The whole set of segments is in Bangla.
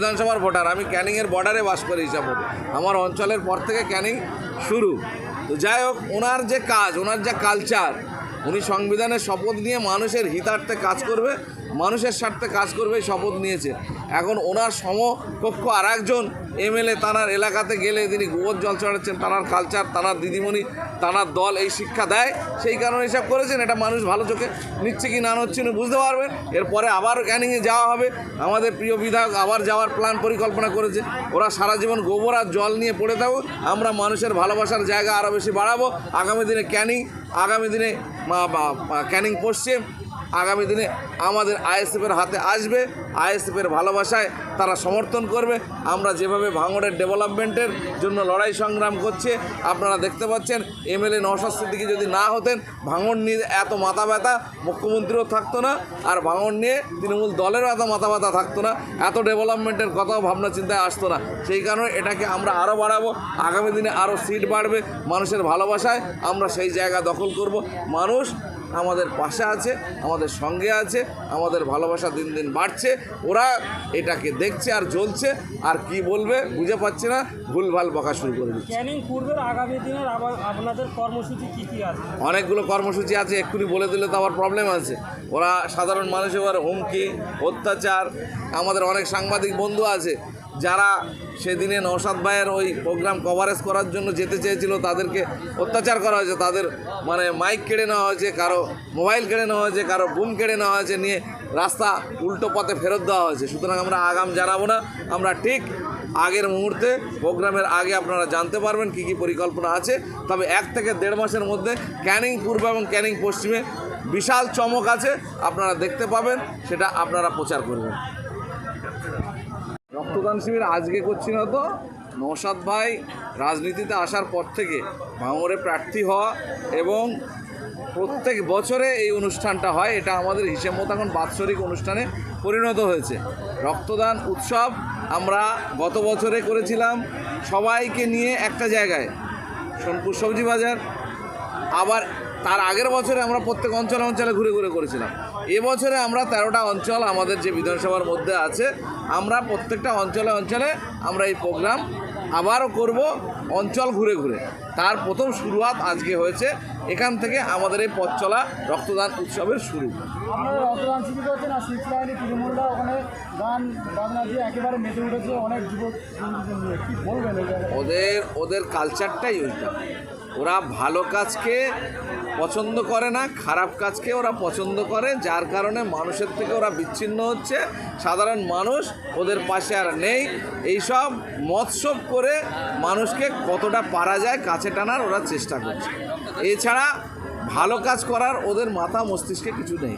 বিধানসভার ভোটার, আমি ক্যানিংয়ের বর্ডারে বাস করি হিসাব আমার অঞ্চলের পর থেকে ক্যানিং শুরু। তো যাই হোক, ওনার যে কাজ, ওনার যে কালচার উনি সংবিধানের শপথ নিয়ে মানুষের হিতার্থে কাজ করবে। মানুষের স্বার্থে কাজ করবে, শপথ নিয়েছে। এখন ওনার সমকক্ষ আর একজন এমএলএ তানার এলাকাতে গেলে তিনি গোবর জল চড়াচ্ছেন তানার কালচার তানার দিদিমণি, তানার দল এই শিক্ষা দেয়। সেই কারণে এসব করেছেন, এটা মানুষ ভালো চোখে নিচ্ছে কি না হচ্ছে উনি বুঝতে পারবেন। এরপরে আবার ক্যানিংয়ে যাওয়া হবে। আমাদের প্রিয় বিধায়ক আবার যাওয়ার প্ল্যান পরিকল্পনা করেছে। ওরা সারা জীবন গোবর আর জল নিয়ে পড়ে থাকুক। আমরা মানুষের ভালোবাসার জায়গা আরও বেশি বাড়াবো। আগামী দিনে ক্যানিং, আগামী দিনে ক্যানিং পশ্চিম। আগামী দিনে আমাদের আইএসএফের হাতে আসবে। আইএসএফের ভালোবাসায় তারা সমর্থন করবে। আমরা যেভাবে ভাঙড়ের ডেভেলপমেন্টের জন্য লড়াই সংগ্রাম করছে, আপনারা দেখতে পাচ্ছেন, এমএলএ নওশাদ সিদ্দিকী যদি না হতেন, ভাঙড় নিয়ে এত মাথা ব্যথা মুখ্যমন্ত্রীও থাকতো না, আর ভাঙড় নিয়ে তৃণমূল দলেরও এত মাথা ব্যথা থাকতো না, এত ডেভেলপমেন্টের কথাও ভাবনা চিন্তায় আসতো না। সেই কারণে এটাকে আমরা আরও বাড়াবো, আগামী দিনে আরও সিট বাড়বে, মানুষের ভালোবাসায় আমরা সেই জায়গা দখল করব। মানুষ আমাদের পাশে আছে আমাদের সঙ্গে আছে আমাদের ভালোবাসা দিন দিন বাড়ছে ওরা এটাকে দেখছে আর জ্বলছে আর কি বলবে বুঝে পাচ্ছে না ভুলভাল বকা শুরু করে দিচ্ছে। আগামী দিনের আপনাদের কর্মসূচি কী কী আছে? অনেকগুলো কর্মসূচি আছে এক্ষুনি বলে দিলে তো আবার প্রবলেম আছে। ওরা সাধারণ মানুষের হুমকি অত্যাচার আমাদের অনেক সাংবাদিক বন্ধু আছে যারা সেদিনে নৌসাদ ভাইয়ের ওই প্রোগ্রাম কভারেজ করার জন্য যেতে চেয়েছিল, তাদেরকে অত্যাচার করা হয়েছে, তাদের মানে মাইক কেড়ে নেওয়া হয়েছে, কারও মোবাইল কেড়ে নেওয়া হয়েছে, কারও বুম কেড়ে নেওয়া হয়েছে, নিয়ে রাস্তা উল্টো পথে ফেরত দেওয়া হয়েছে। সুতরাং আমরা আগাম জানাব না, আমরা ঠিক আগের মুহূর্তে প্রোগ্রামের আগে আপনারা জানতে পারবেন কী কী পরিকল্পনা আছে। তবে এক থেকে দেড় মাসের মধ্যে ক্যানিং পূর্ব এবং ক্যানিং পশ্চিমে বিশাল চমক আছে, আপনারা দেখতে পাবেন, সেটা আপনারা প্রচার করবেন। রক্তদান শিবির আজকে করছি না তো। নৌসাদ ভাই রাজনীতিতে আসার পর থেকে ভাঙরে প্রার্থী হওয়া এবং প্রত্যেক বছরে এই অনুষ্ঠানটা হয়, এটা আমাদের হিসেব মতো এখন বাৎসরিক অনুষ্ঠানে পরিণত হয়েছে। রক্তদান উৎসব আমরা গত বছরে করেছিলাম, সবাইকে নিয়ে একটা জায়গায়। সোনপুর সবজি বাজার, আবার তার আগের বছরে আমরা প্রত্যেক অঞ্চলে অঞ্চলে ঘুরে ঘুরে করেছিলাম। এবছরে আমরা তেরোটা অঞ্চল আমাদের যে বিধানসভার মধ্যে আছে আমরা প্রত্যেকটা অঞ্চলে অঞ্চলে আমরা এই প্রোগ্রাম আবারও করব অঞ্চল ঘুরে ঘুরে। তার প্রথম শুরুয়াত আজকে হয়েছে এখান থেকে আমাদের এই পথ চলা রক্তদান উৎসবের শুরু। রক্তদান শিবির করছেন আর সিক্স তৃণমূলরা ওখানে গান বাজনা দিয়ে একেবারে মেতে উঠেছে অনেক যুবক বন্ধুদের নিয়ে কী বলবেন ওদের ওদের কালচারটাই ওইটা। ওরা ভালো কাজকে পছন্দ করে না, খারাপ কাজকে ওরা পছন্দ করে, যার কারণে মানুষের থেকে ওরা বিচ্ছিন্ন হচ্ছে। সাধারণ মানুষ ওদের পাশে আর নেই। এইসব মৎসব করে মানুষকে কতটা পারা যায়, কাছে টানার ওরা চেষ্টা করছে। এছাড়া ভালো কাজ করার ওদের মাথা মস্তিষ্কে কিছু নেই।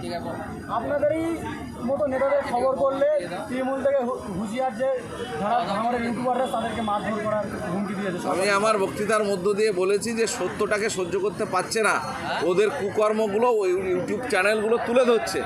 আপনাদেরই মতো নেতাদের খবর করলে তৃণমূল থেকে হুঁশিয়ার যে যারা আমাদের ইউটিউবাররা তাদেরকে মারধর করার হুমকি দিয়েছে। আমি আমার বক্তৃতার মধ্য দিয়ে বলেছি যে সত্যটাকে সহ্য করতে পারছে না। ওদের কুকর্মগুলো ওই ইউটিউব চ্যানেলগুলো তুলে ধরছে।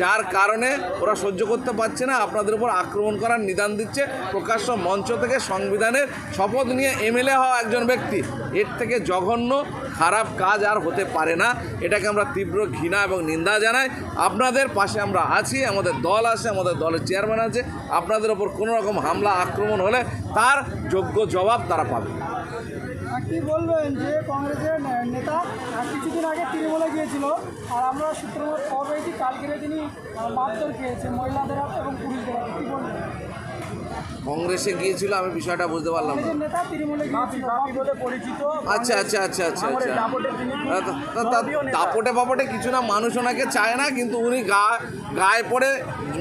যার কারণে ওরা সহ্য করতে পারছে না, আপনাদের উপর আক্রমণ করার নিদান দিচ্ছে। প্রকাশ্য মঞ্চ থেকে সংবিধানের শপথ নিয়ে এমএলএ হওয়া একজন ব্যক্তি, এর থেকে জঘন্য, খারাপ কাজ আর হতে পারে না। এটাকে আমরা তীব্র ঘৃণা এবং নিন্দা জানাই। আপনাদের পাশে আমরা আছি আমাদের দল আছে, আমাদের দলের চেয়ারম্যান আছে, আপনাদের ওপর কোনো রকম হামলা, আক্রমণ হলে তার যোগ্য জবাব তারা পাবে। বলবেন যে কংগ্রেসের নেতা কিছুদিন আগে তৃণমূলে গিয়েছিল, আর আমরা সূত্র খবর তিনি খেয়েছে মহিলাদের এবং পুরুষদের বলবেন? কংগ্রেসে গিয়েছিল আমি বিষয়টা বুঝতে পারলাম না। আচ্ছা আচ্ছা আচ্ছা আচ্ছা আচ্ছা। দাপটে পাপটে কিছু না মানুষ ওনাকে চায় না কিন্তু উনি গা গায়ে পড়ে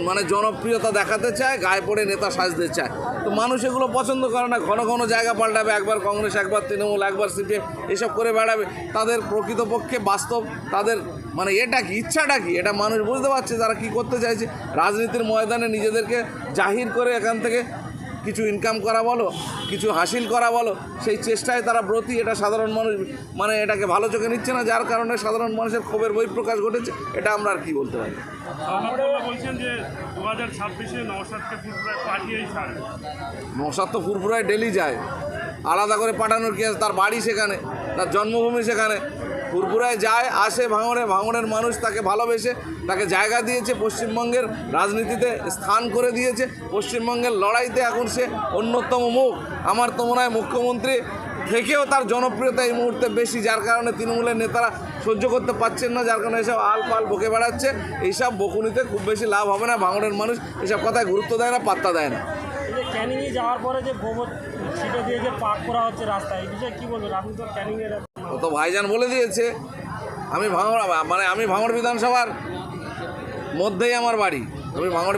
মানে জনপ্রিয়তা দেখাতে চায় গায়ে পড়ে নেতা সাজতে চায়। তো মানুষ এগুলো পছন্দ করে না ঘন ঘন জায়গা পাল্টাবে একবার কংগ্রেস একবার তৃণমূল একবার সিপিএম এসব করে বেড়াবে। তাদের প্রকৃতপক্ষে বাস্তব তাদের মানে এটা কি ইচ্ছাটা কি? এটা মানুষ বুঝতে পারছে তারা কি করতে চাইছে? রাজনীতির ময়দানে নিজেদেরকে জাহির করে এখান থেকে কিছু ইনকাম করা বলো কিছু হাসিল করা বলো সেই চেষ্টায় তারা ব্রতী এটা সাধারণ মানুষ মানে এটাকে ভালো চোখে নিচ্ছে না যার কারণে সাধারণ মানুষের ক্ষোভের বহিঃপ্রকাশ ঘটেছে এটা আমরা আর কি বলতে পারি? নসাদ তো ফুরফুরায় ডেলি যায়। আলাদা করে পাঠানোর কি আছে? তার বাড়ি সেখানে তার জন্মভূমি সেখানে। ফুরফুরায় যায়, আসে ভাঙড়ে, ভাঙড়ের মানুষ তাকে ভালোবেসে, তাকে জায়গা দিয়েছে, পশ্চিমবঙ্গের রাজনীতিতে স্থান করে দিয়েছে, পশ্চিমবঙ্গের লড়াইতে এখন সে অন্যতম মুখ। আমার তো মনে মুখ্যমন্ত্রী থেকেও তার জনপ্রিয়তা এই মুহূর্তে বেশি, যার কারণে তৃণমূলের নেতারা সহ্য করতে পারছেন না, যার কারণে এসব আল পাল বকে বেড়াচ্ছে। এইসব বকুনিতে খুব বেশি লাভ হবে না, ভাঙড়ের মানুষ এসব কথায় গুরুত্ব দেয় না, পাত্তা দেয় না। ক্যানিংয়ে যাওয়ার পরে যে গোবর ছিটে দিয়ে যে পার্ক করা হচ্ছে রাস্তায়, এই বিষয়ে কী বলবেন? আপনি তো ক্যানিংয়ের তো ভাইজান বলে দিয়েছে, আমি ভাঙড় মানে আমি ভাঙড় বিধানসভার মধ্যেই আমার বাড়ি। আমি ভাঙড়